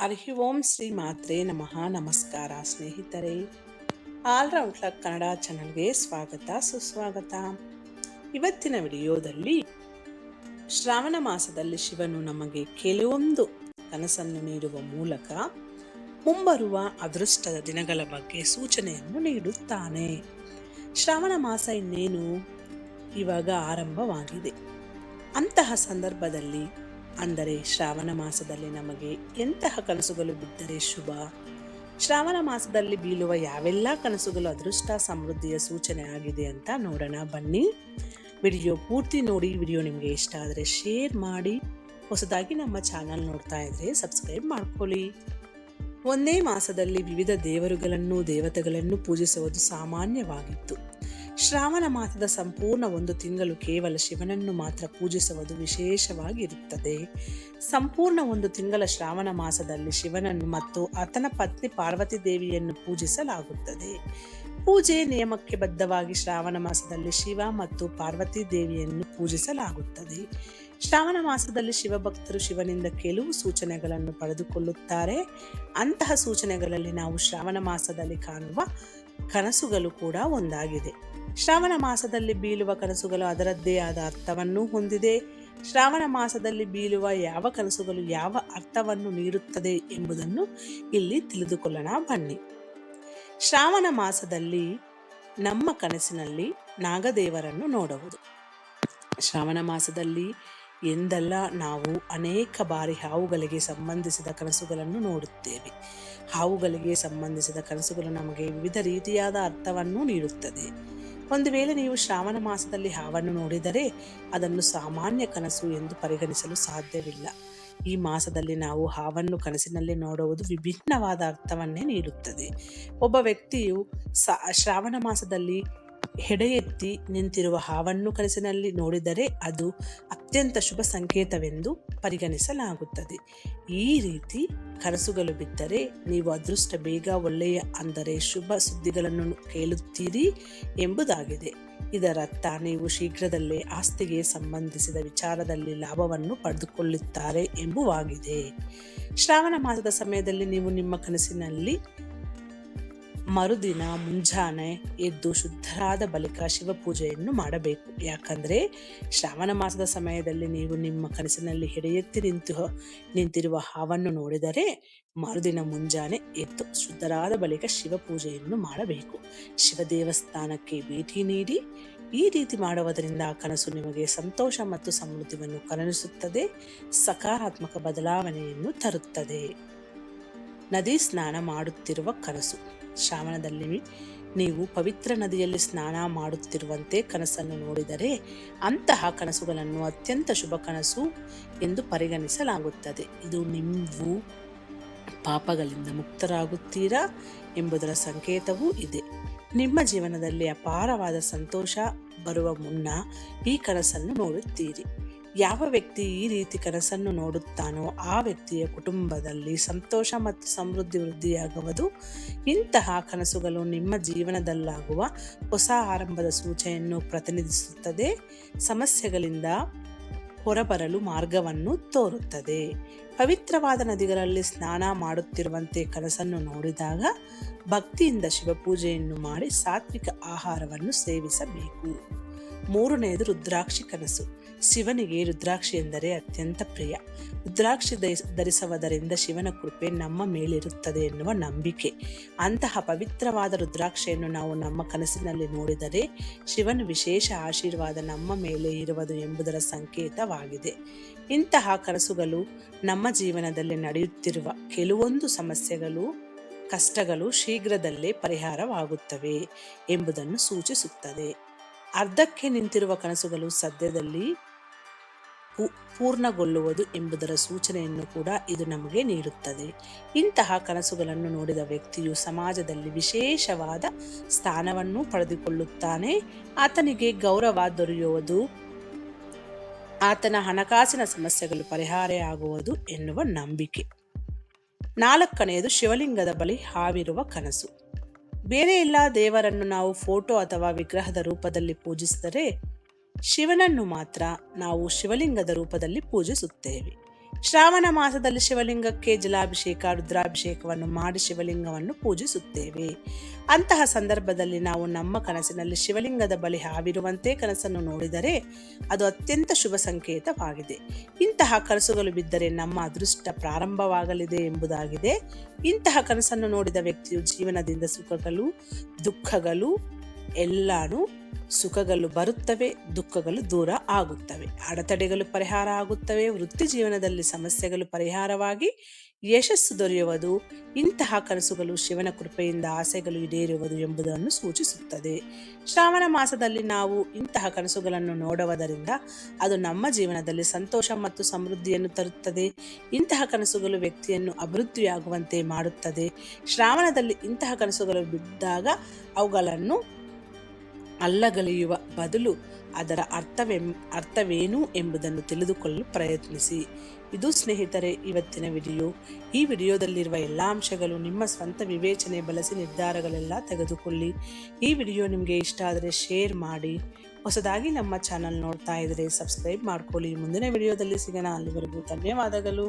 ಹರಿ ಓಂ ಶ್ರೀ ಮಾತ್ರೆ ನಮಃ. ನಮಸ್ಕಾರ ಸ್ನೇಹಿತರೆ. ಆಲ್ರೌಂಡ್ ಕ್ಲಕ್ ಕನ್ನಡ ಚಾನಲ್ಗೆ ಸ್ವಾಗತ, ಸುಸ್ವಾಗತ. ಇವತ್ತಿನ ವಿಡಿಯೋದಲ್ಲಿ ಶ್ರಾವಣ ಮಾಸದಲ್ಲಿ ಶಿವನು ನಮಗೆ ಕೆಲವೊಂದು ಕನಸನ್ನು ನೀಡುವ ಮೂಲಕ ಮುಂಬರುವ ಅದೃಷ್ಟದ ದಿನಗಳ ಬಗ್ಗೆ ಸೂಚನೆಯನ್ನು ನೀಡುತ್ತಾನೆ. ಶ್ರಾವಣ ಮಾಸ ಇನ್ನೇನು? ಇವಾಗ ಆರಂಭವಾಗಿದೆ. ಅಂತಹ ಸಂದರ್ಭದಲ್ಲಿ ಅಂದರೆ ಶ್ರಾವಣ ಮಾಸದಲ್ಲಿ ನಮಗೆ ಎಂತಹ ಕನಸುಗಳು ಬಿದ್ದರೆ ಶುಭ? ಶ್ರಾವಣ ಮಾಸದಲ್ಲಿ ಬೀಳುವ ಯಾವೆಲ್ಲ ಕನಸುಗಳು ಅದೃಷ್ಟ, ಸಮೃದ್ಧಿಯ ಸೂಚನೆ ಆಗಿದೆ ಅಂತ ನೋಡೋಣ, ಬನ್ನಿ. ವಿಡಿಯೋ ಪೂರ್ತಿ ನೋಡಿ, ವಿಡಿಯೋ ನಿಮಗೆ ಇಷ್ಟ ಆದರೆ ಶೇರ್ ಮಾಡಿ. ಹೊಸದಾಗಿ ನಮ್ಮ ಚಾನಲ್ ನೋಡ್ತಾ ಇದ್ರೆ ಸಬ್ಸ್ಕ್ರೈಬ್ ಮಾಡ್ಕೊಳ್ಳಿ. ಒಂದೇ ಮಾಸದಲ್ಲಿ ವಿವಿಧ ದೇವರುಗಳನ್ನು, ದೇವತೆಗಳನ್ನು ಪೂಜಿಸುವುದು ಸಾಮಾನ್ಯವಾಗಿತ್ತು. ಶ್ರಾವಣ ಮಾಸದ ಸಂಪೂರ್ಣ ಒಂದು ತಿಂಗಳು ಕೇವಲ ಶಿವನನ್ನು ಮಾತ್ರ ಪೂಜಿಸುವುದು ವಿಶೇಷವಾಗಿರುತ್ತದೆ. ಸಂಪೂರ್ಣ ಒಂದು ತಿಂಗಳ ಶ್ರಾವಣ ಮಾಸದಲ್ಲಿ ಶಿವನನ್ನು ಮತ್ತು ಆತನ ಪತ್ನಿ ಪಾರ್ವತಿ ದೇವಿಯನ್ನು ಪೂಜಿಸಲಾಗುತ್ತದೆ. ಪೂಜೆ ನಿಯಮಕ್ಕೆ ಬದ್ಧವಾಗಿ ಶ್ರಾವಣ ಮಾಸದಲ್ಲಿ ಶಿವ ಮತ್ತು ಪಾರ್ವತಿ ದೇವಿಯನ್ನು ಪೂಜಿಸಲಾಗುತ್ತದೆ. ಶ್ರಾವಣ ಮಾಸದಲ್ಲಿ ಶಿವಭಕ್ತರು ಶಿವನಿಂದ ಕೆಲವು ಸೂಚನೆಗಳನ್ನು ಪಡೆದುಕೊಳ್ಳುತ್ತಾರೆ. ಅಂತಹ ಸೂಚನೆಗಳಲ್ಲಿ ನಾವು ಶ್ರಾವಣ ಮಾಸದಲ್ಲಿ ಕಾಣುವ ಕನಸುಗಳು ಕೂಡ ಒಂದಾಗಿದೆ. ಶ್ರಾವಣ ಮಾಸದಲ್ಲಿ ಬೀಳುವ ಕನಸುಗಳು ಅದರದ್ದೇ ಆದ ಅರ್ಥವನ್ನು ಹೊಂದಿದೆ. ಶ್ರಾವಣ ಮಾಸದಲ್ಲಿ ಬೀಳುವ ಯಾವ ಕನಸುಗಳು ಯಾವ ಅರ್ಥವನ್ನು ನೀಡುತ್ತದೆ ಎಂಬುದನ್ನು ಇಲ್ಲಿ ತಿಳಿದುಕೊಳ್ಳೋಣ. ಬನ್ನಿ. ಶ್ರಾವಣ ಮಾಸದಲ್ಲಿ ನಮ್ಮ ಕನಸಿನಲ್ಲಿ ನಾಗದೇವರನ್ನು ನೋಡುವುದು ಶ್ರಾವಣ ಮಾಸದಲ್ಲಿ ಎಂದಲ್ಲ, ನಾವು ಅನೇಕ ಬಾರಿ ಹಾವುಗಳಿಗೆ ಸಂಬಂಧಿಸಿದ ಕನಸುಗಳನ್ನು ನೋಡುತ್ತೇವೆ. ಹಾವುಗಳಿಗೆ ಸಂಬಂಧಿಸಿದ ಕನಸುಗಳು ನಮಗೆ ವಿವಿಧ ರೀತಿಯಾದ ಅರ್ಥವನ್ನು ನೀಡುತ್ತದೆ. ಒಂದು ವೇಳೆ ನೀವು ಶ್ರಾವಣ ಮಾಸದಲ್ಲಿ ಹಾವನ್ನು ನೋಡಿದರೆ ಅದನ್ನು ಸಾಮಾನ್ಯ ಕನಸು ಎಂದು ಪರಿಗಣಿಸಲು ಸಾಧ್ಯವಿಲ್ಲ. ಈ ಮಾಸದಲ್ಲಿ ನಾವು ಹಾವನ್ನು ಕನಸಿನಲ್ಲಿ ನೋಡುವುದು ವಿಭಿನ್ನವಾದ ಅರ್ಥವನ್ನೇ ನೀಡುತ್ತದೆ. ಒಬ್ಬ ವ್ಯಕ್ತಿಯು ಶ್ರಾವಣ ಮಾಸದಲ್ಲಿ ಹೆಡೆ ಎತ್ತಿ ನಿಂತಿರುವ ಹಾವನ್ನು ಕನಸಿನಲ್ಲಿ ನೋಡಿದರೆ ಅದು ಅತ್ಯಂತ ಶುಭ ಸಂಕೇತವೆಂದು ಪರಿಗಣಿಸಲಾಗುತ್ತದೆ. ಈ ರೀತಿ ಕನಸುಗಳು ಬಿದ್ದರೆ ನೀವು ಅದೃಷ್ಟ ಬೇಗ ಒಳ್ಳೆಯ ಅಂದರೆ ಶುಭ ಸುದ್ದಿಗಳನ್ನು ಕೇಳುತ್ತೀರಿ ಎಂಬುದಾಗಿದೆ. ಇದರರ್ಥ ನೀವು ಶೀಘ್ರದಲ್ಲೇ ಆಸ್ತಿಗೆ ಸಂಬಂಧಿಸಿದ ವಿಚಾರದಲ್ಲಿ ಲಾಭವನ್ನು ಪಡೆದುಕೊಳ್ಳುತ್ತಾರೆ ಎಂಬುವಾಗಿದೆ. ಶ್ರಾವಣ ಮಾಸದ ಸಮಯದಲ್ಲಿ ನೀವು ನಿಮ್ಮ ಕನಸಿನಲ್ಲಿ ಮರುದಿನ ಮುಂಜಾನೆ ಎದ್ದು ಶುದ್ಧರಾದ ಬಳಿಕ ಶಿವಪೂಜೆಯನ್ನು ಮಾಡಬೇಕು. ಯಾಕಂದರೆ ಶ್ರಾವಣ ಮಾಸದ ಸಮಯದಲ್ಲಿ ನೀವು ನಿಮ್ಮ ಕನಸಿನಲ್ಲಿ ಹಿಡಿಯೆತ್ತಿ ನಿಂತು ನಿಂತಿರುವ ಹಾವನ್ನು ನೋಡಿದರೆ ಮರುದಿನ ಮುಂಜಾನೆ ಎದ್ದು ಶುದ್ಧರಾದ ಬಳಿಕ ಶಿವಪೂಜೆಯನ್ನು ಮಾಡಬೇಕು. ಶಿವ ದೇವಸ್ಥಾನಕ್ಕೆ ಭೇಟಿ ನೀಡಿ ಈ ರೀತಿ ಮಾಡುವುದರಿಂದ ಕನಸು ನಿಮಗೆ ಸಂತೋಷ ಮತ್ತು ಸಮೃದ್ಧಿಯನ್ನು ಕನಸುತ್ತದೆ ಸಕಾರಾತ್ಮಕ ಬದಲಾವಣೆಯನ್ನು ತರುತ್ತದೆ. ನದಿ ಸ್ನಾನ ಮಾಡುತ್ತಿರುವ ಕನಸು. ಶ್ರಾವಣದಲ್ಲಿ ನೀವು ಪವಿತ್ರ ನದಿಯಲ್ಲಿ ಸ್ನಾನ ಮಾಡುತ್ತಿರುವಂತೆ ಕನಸನ್ನು ನೋಡಿದರೆ ಅಂತಹ ಕನಸುಗಳನ್ನು ಅತ್ಯಂತ ಶುಭ ಕನಸು ಎಂದು ಪರಿಗಣಿಸಲಾಗುತ್ತದೆ. ಇದು ನಿಮ್ಮವು ಪಾಪಗಳಿಂದ ಮುಕ್ತರಾಗುತ್ತೀರಾ ಎಂಬುದರ ಸಂಕೇತವೂ ಇದೆ. ನಿಮ್ಮ ಜೀವನದಲ್ಲಿ ಅಪಾರವಾದ ಸಂತೋಷ ಬರುವ ಮುನ್ನ ಈ ಕನಸನ್ನು ನೋಡುತ್ತೀರಿ. ಯಾವ ವ್ಯಕ್ತಿ ಈ ರೀತಿ ಕನಸನ್ನು ನೋಡುತ್ತಾನೋ ಆ ವ್ಯಕ್ತಿಯ ಕುಟುಂಬದಲ್ಲಿ ಸಂತೋಷ ಮತ್ತು ಸಮೃದ್ಧಿ ವೃದ್ಧಿಯಾಗುವುದು. ಇಂತಹ ಕನಸುಗಳು ನಿಮ್ಮ ಜೀವನದಲ್ಲಾಗುವ ಹೊಸ ಆರಂಭದ ಸೂಚನೆಯನ್ನು ಪ್ರತಿನಿಧಿಸುತ್ತದೆ. ಸಮಸ್ಯೆಗಳಿಂದ ಹೊರಬರಲು ಮಾರ್ಗವನ್ನು ತೋರುತ್ತದೆ. ಪವಿತ್ರವಾದ ನದಿಗಳಲ್ಲಿ ಸ್ನಾನ ಮಾಡುತ್ತಿರುವಂತೆ ಕನಸನ್ನು ನೋಡಿದಾಗ ಭಕ್ತಿಯಿಂದ ಶಿವಪೂಜೆಯನ್ನು ಮಾಡಿ ಸಾತ್ವಿಕ ಆಹಾರವನ್ನು ಸೇವಿಸಬೇಕು. ಮೂರನೆಯದು ರುದ್ರಾಕ್ಷಿ ಕನಸು. ಶಿವನಿಗೆ ರುದ್ರಾಕ್ಷಿ ಎಂದರೆ ಅತ್ಯಂತ ಪ್ರಿಯ. ರುದ್ರಾಕ್ಷಿ ಧರಿಸುವುದರಿಂದ ಶಿವನ ಕೃಪೆ ನಮ್ಮ ಮೇಲಿರುತ್ತದೆ ಎನ್ನುವ ನಂಬಿಕೆ. ಅಂತಹ ಪವಿತ್ರವಾದ ರುದ್ರಾಕ್ಷಿಯನ್ನು ನಾವು ನಮ್ಮ ಕನಸಿನಲ್ಲಿ ನೋಡಿದರೆ ಶಿವನ ವಿಶೇಷ ಆಶೀರ್ವಾದ ನಮ್ಮ ಮೇಲೆ ಇರುವುದು ಎಂಬುದರ ಸಂಕೇತವಾಗಿದೆ. ಇಂತಹ ಕನಸುಗಳು ನಮ್ಮ ಜೀವನದಲ್ಲಿ ನಡೆಯುತ್ತಿರುವ ಕೆಲವೊಂದು ಸಮಸ್ಯೆಗಳು, ಕಷ್ಟಗಳು ಶೀಘ್ರದಲ್ಲೇ ಪರಿಹಾರವಾಗುತ್ತವೆ ಎಂಬುದನ್ನು ಸೂಚಿಸುತ್ತದೆ. ಅರ್ಧಕ್ಕೆ ನಿಂತಿರುವ ಕನಸುಗಳು ಸದ್ಯದಲ್ಲಿ ಪೂರ್ಣಗೊಳ್ಳುವುದು ಎಂಬುದರ ಸೂಚನೆಯನ್ನು ಕೂಡ ಇದು ನಮಗೆ ನೀಡುತ್ತದೆ. ಇಂತಹ ಕನಸುಗಳನ್ನು ನೋಡಿದ ವ್ಯಕ್ತಿಯು ಸಮಾಜದಲ್ಲಿ ವಿಶೇಷವಾದ ಸ್ಥಾನವನ್ನು ಪಡೆದುಕೊಳ್ಳುತ್ತಾನೆ. ಆತನಿಗೆ ಗೌರವ ದೊರೆಯುವುದು, ಆತನ ಹಣಕಾಸಿನ ಸಮಸ್ಯೆಗಳು ಪರಿಹಾರ ಆಗುವುದು ಎನ್ನುವ ನಂಬಿಕೆ. ನಾಲ್ಕನೆಯದು ಶಿವಲಿಂಗದ ಬಳಿ ಹಾವಿರುವ ಕನಸು. ಬೇರೆ ಎಲ್ಲ ದೇವರನ್ನು ನಾವು ಫೋಟೋ ಅಥವಾ ವಿಗ್ರಹದ ರೂಪದಲ್ಲಿ ಪೂಜಿಸಿದರೆ ಶಿವನನ್ನು ಮಾತ್ರ ನಾವು ಶಿವಲಿಂಗದ ರೂಪದಲ್ಲಿ ಪೂಜಿಸುತ್ತೇವೆ. ಶ್ರಾವಣ ಮಾಸದಲ್ಲಿ ಶಿವಲಿಂಗಕ್ಕೆ ಜಲಾಭಿಷೇಕ, ರುದ್ರಾಭಿಷೇಕವನ್ನು ಮಾಡಿ ಶಿವಲಿಂಗವನ್ನು ಪೂಜಿಸುತ್ತೇವೆ. ಅಂತಹ ಸಂದರ್ಭದಲ್ಲಿ ನಾವು ನಮ್ಮ ಕನಸಿನಲ್ಲಿ ಶಿವಲಿಂಗದ ಬಳಿ ಹಾವಿರುವಂತೆ ಕನಸನ್ನು ನೋಡಿದರೆ ಅದು ಅತ್ಯಂತ ಶುಭ ಸಂಕೇತವಾಗಿದೆ. ಇಂತಹ ಕನಸುಗಳು ಬಿದ್ದರೆ ನಮ್ಮ ಅದೃಷ್ಟ ಪ್ರಾರಂಭವಾಗಲಿದೆ ಎಂಬುದಾಗಿದೆ. ಇಂತಹ ಕನಸನ್ನು ನೋಡಿದ ವ್ಯಕ್ತಿಯು ಜೀವನದಿಂದ ಸುಖಗಳು, ದುಃಖಗಳು ಎಲ್ಲಾನು ಸುಖಗಳು ಬರುತ್ತವೆ, ದುಃಖಗಳು ದೂರ ಆಗುತ್ತವೆ. ಅಡೆತಡೆಗಳು ಪರಿಹಾರ ಆಗುತ್ತವೆ, ವೃತ್ತಿ ಜೀವನದಲ್ಲಿ ಸಮಸ್ಯೆಗಳು ಪರಿಹಾರವಾಗಿ ಯಶಸ್ಸು ದೊರೆಯುವುದು, ಇಂತಹ ಕನಸುಗಳು ಶಿವನ ಕೃಪೆಯಿಂದ ಆಸೆಗಳು ಈಡೇರುವುದು ಎಂಬುದನ್ನು ಸೂಚಿಸುತ್ತದೆ. ಶ್ರಾವಣ ಮಾಸದಲ್ಲಿ ನಾವು ಇಂತಹ ಕನಸುಗಳನ್ನು ನೋಡುವುದರಿಂದ ಅದು ನಮ್ಮ ಜೀವನದಲ್ಲಿ ಸಂತೋಷ ಮತ್ತು ಸಮೃದ್ಧಿಯನ್ನು ತರುತ್ತದೆ. ಇಂತಹ ಕನಸುಗಳು ವ್ಯಕ್ತಿಯನ್ನು ಅಭಿವೃದ್ಧಿಯಾಗುವಂತೆ ಮಾಡುತ್ತದೆ. ಶ್ರಾವಣದಲ್ಲಿ ಇಂತಹ ಕನಸುಗಳು ಬಿದ್ದಾಗ ಅವುಗಳನ್ನು ಅಲ್ಲಗಲಿಯುವ ಬದಲು ಅದರ ಅರ್ಥವೆಂ, ಅರ್ಥವೇನು ಎಂಬುದನ್ನು ತಿಳಿದುಕೊಳ್ಳಲು ಪ್ರಯತ್ನಿಸಿ. ಇದು ಸ್ನೇಹಿತರೆ, ಇವತ್ತಿನ ವಿಡಿಯೋ. ಈ ವಿಡಿಯೋದಲ್ಲಿರುವ ಎಲ್ಲ ಅಂಶಗಳು ನಿಮ್ಮ ಸ್ವಂತ ವಿವೇಚನೆ ಬಳಸಿ ನಿರ್ಧಾರಗಳೆಲ್ಲ ತೆಗೆದುಕೊಳ್ಳಿ. ಈ ವಿಡಿಯೋ ನಿಮಗೆ ಇಷ್ಟ ಆದರೆ ಶೇರ್ ಮಾಡಿ. ಹೊಸದಾಗಿ ನಮ್ಮ ಚಾನಲ್ ನೋಡ್ತಾ ಇದ್ದರೆ ಸಬ್ಸ್ಕ್ರೈಬ್ ಮಾಡ್ಕೊಳ್ಳಿ. ಮುಂದಿನ ವಿಡಿಯೋದಲ್ಲಿ ಸಿಗೋಣ. ಅಲ್ಲಿವರೆಗೂ ಧನ್ಯವಾದಗಳು.